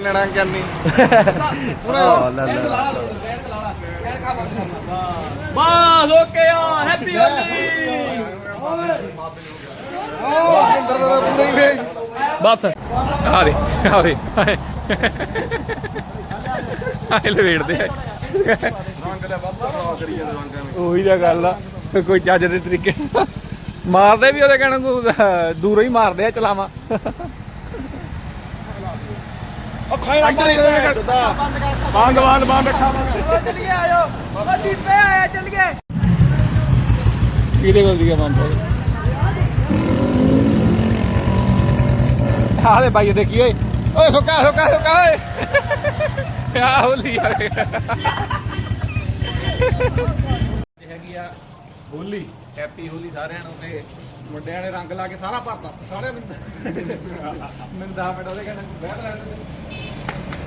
ਲੈਣਾ ਗਿਆਨੀ। ਆ ਲੈ ਲੈ ਬਸ। ਓਕੇ ਆ ਹੈਪੀ ਹੋਲੀ ਆਹ ਇੰਦਰ ਦਾ ਪੂਰਾ ਹੀ ਵੇ ਬਸ। ਆ ਦੇ ਆ ਦੇ। ਆਏ ਲਵੇੜਦੇ ਆ। ਰੰਗ ਦਾ ਬਾਬਾ ਬੜਾ ਕਰੀ ਜਾਂਦੇ ਰੰਗਾਂ ਵਿੱਚ ਉਹੀ ਤਾਂ ਗੱਲ ਆ। ਕੋਈ ਚੱਜ ਦੇ ਤਰੀਕੇ ਨਾਲ। ਮਾਰਦੇ ਵੀ ਉਹਦੇ ਕਹਿਣ ਨੂੰ ਦੂਰੋਂ ਹੀ ਮਾਰਦੇ ਆ ਚਲਾਵਾ। ਉਹ ਖਾਇਰਾ ਬੰਦ ਬੰਦ ਬੰਦ ਰੱਖਾ ਚਲੀਏ ਆਇਓ ਉਹ ਦੀਪੇ ਆਇਆ ਚਲੀਏ ਕਿਹਦੇ ਕੋਲ ਦੀਆ ਬੰਦ? ਆ ਦੇ ਬਾਈ ਦੇਖੀ ਓਏ। ਓਏ ਸੁੱਕਾ ਸੁੱਕਾ ਸੁੱਕਾ ਓਏ। ਆ ਹੋਲੀ ਆ ਹੈਗੀ ਆ ਹੋਲੀ। ਹੈਪੀ ਹੋਲੀ ਸਾਰਿਆਂ ਨੂੰ ਤੇ ਮੁੰਡਿਆਂ ਨੇ ਰੰਗ ਲਾ ਕੇ ਸਾਰਾ ਭਰਤਾ। ਸਾਰੇ ਮਿੰਦਾ ਮਿੰਟ ਉਹਦੇ ਕਹਿੰਦੇ ਬਹਿ ਲੈਣ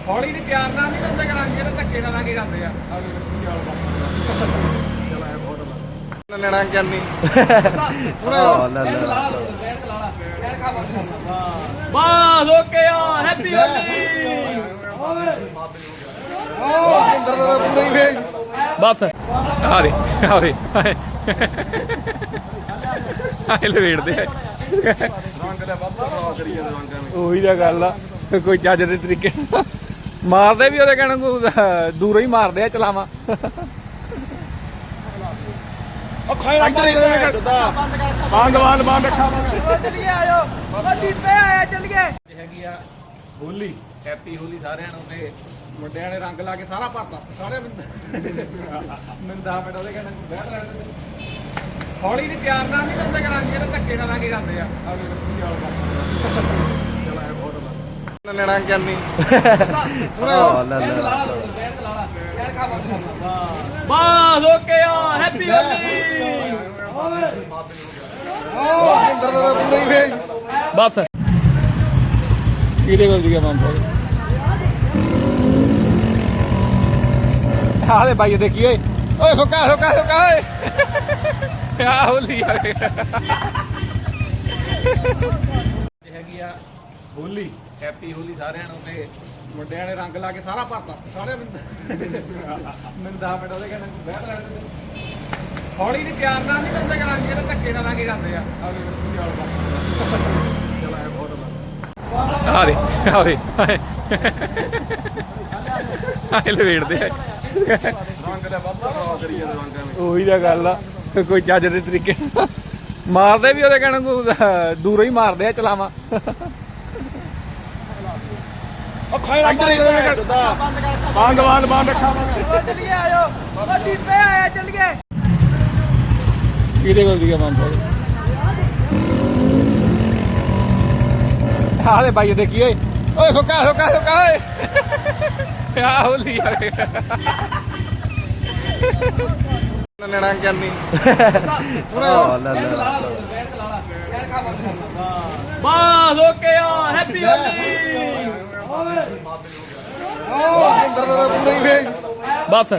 ਹੌਲੀ ਨਹੀਂ ਪਿਆਰ ਨਾਲ ਨਹੀਂ ਕਰਦੇ ਰੰਗ ਜਿਹੜੇ ਧੱਕੇ ਨਾਲ ਲਾ ਕੇ ਜਾਂਦੇ ਆ। ਆ ਵੀ ਕੀ ਹਾਲ ਬਾ ਲੈਣਾ ਗਿਆਨੀ ਆ ਲੈ ਲੈ। ਬਸ ਓਕੇ ਆ ਹੈਪੀ ਹੋਲੀ ਆਹ ਇੰਦਰ ਦਾ ਪੂਰਾ ਹੀ ਵੇ ਬਸ ਆ ਦੇ ਆ ਦੇ। ਆਏ ਲਵੇੜਦੇ ਆ। ਰੰਗ ਦਾ ਬਾਬਾ ਕਰੀ ਜਾਂਦੇ ਰੰਗਾਂ ਵਿੱਚ ਉਹੀ ਤਾਂ ਗੱਲ ਆ ਕੋਈ ਚੱਜ ਦੇ ਤਰੀਕੇ ਨਾਲ। ਮਾਰਦੇ ਵੀ ਉਹਦੇ ਕਹਿਣ ਨੂੰ ਦੂਰੋਂ ਹੀ ਮਾਰਦੇ ਆ ਚਲਾਵਾ। ਉਹ ਖਾਇਰਾ ਬੰਦ ਬੰਦ ਬੰਦ ਰੱਖਾ ਉਹ ਚਲੀਏ ਆਇਓ। ਉਹ ਦੀਪੇ ਆਇਆ ਚਲੀਏ। ਹੈਗੀ ਆ ਹੋਲੀ ਹੈਪੀ ਹੋਲੀ ਸਾਰਿਆਂ ਨੂੰ ਤੇ ਮੁੰਡਿਆਂ ਨੇ ਰੰਗ ਲਾ ਕੇ ਸਾਰਾ ਭਰਤਾ। ਸਾਰੇ ਮਿੰਦਾ ਮਿੰਟ ਉਹਦੇ ਕਹਿੰਦੇ ਬਹਿ ਲੈਣ ਹੌਲੀ ਨਹੀਂ ਪਿਆਰ ਨਾਲ ਨਹੀਂ ਕਰਦੇ ਰੰਗ ਜਿਹੜੇ ਧੱਕੇ ਨਾਲ ਲਾ ਕੇ ਜਾਂਦੇ ਆ। ਆ ਵੀ ਕੀ ਹਾਲ ਬਾ ਲੈਣਾ ਗਿਆਨੀ। ਆ ਲੈ ਲੈ ਬਸ। ਓਕੇ ਆ ਹੈਪੀ ਹੋਲੀ ਆਹ ਇੰਦਰ ਦਾ ਪੂਰਾ ਵੇ ਬਸ। ਕਿਹਦੇ ਕੋਲ ਦੀਆ ਬੰਦ ਆ ਦੇ ਬਾਈ ਦੇਖੀ ਓਏ। ਓਏ ਸੁੱਕਾ ਸੁੱਕਾ ਸੁੱਕਾ ਓਏ। ਆ ਹੋਲੀ ਆ। ਹੈਗੀ ਆ ਹੋਲੀ। ਹੈਪੀ ਹੋਲੀ ਸਾਰਿਆਂ ਨੂੰ ਤੇ ਮੁੰਡਿਆਂ ਨੇ ਰੰਗ ਲਾ ਕੇ ਸਾਰਾ ਭਰਤਾ। ਸਾਰੇ ਮਿੰਦਾ ਮਿੰਟ ਉਹਦੇ ਕਹਿੰਦੇ ਬਹਿ ਲੈਣ ਹੌਲੀ ਨਹੀਂ ਪਿਆਰ ਨਾਲ ਨਹੀਂ ਕਰਦੇ ਰੰਗ ਜਿਹੜੇ ਧੱਕੇ ਨਾਲ ਲਾ ਕੇ ਜਾਂਦੇ ਆ। ਆ ਵੀ ਕੀ ਹਾਲ ਬਾ ਆ ਦੇ ਆ ਦੇ। ਆਏ ਲਵੇੜਦੇ ਆ। ਰੰਗ ਦਾ ਬਾਬਾ ਕਰੀ ਜਾਂਦੇ ਰੰਗਾਂ ਵਿੱਚ। ਉਹੀ ਤਾਂ ਗੱਲ ਆ। ਕੋਈ ਚੱਜ ਦੇ ਤਰੀਕੇ ਮਾਰਦੇ ਵੀ ਉਹਦੇ ਕਹਿਣ ਦੂਰੋਂ ਹੀ ਮਾਰਦੇ ਆ ਚਲਾਵਾ। ਉਹ ਖਾਇਰਾ ਬੰਦ ਬੰਦ ਬੰਦ ਰੱਖਾ ਉਹ ਚਲੀਏ ਆਇਓ। ਉਹ ਦੀਪੇ ਆਇਆ ਚਲੀਏ। ਕਿਹਦੇ ਕੋਲ ਦੀਆ ਬੰਦ? ਦੇ ਬਾਈ ਦੇਖੀ ਓਏ। ਓਏ ਸੁੱਕਾ ਸੁੱਕਾ ਸੁੱਕਾ ਓਏ। ਆ ਹੋਲੀ ਆ ਲੈਣਾ ਗਿਆਨੀ ਆ ਲੈ ਲੈ। ਬਸ ਓਕੇ ਆ। ਹੈਪੀ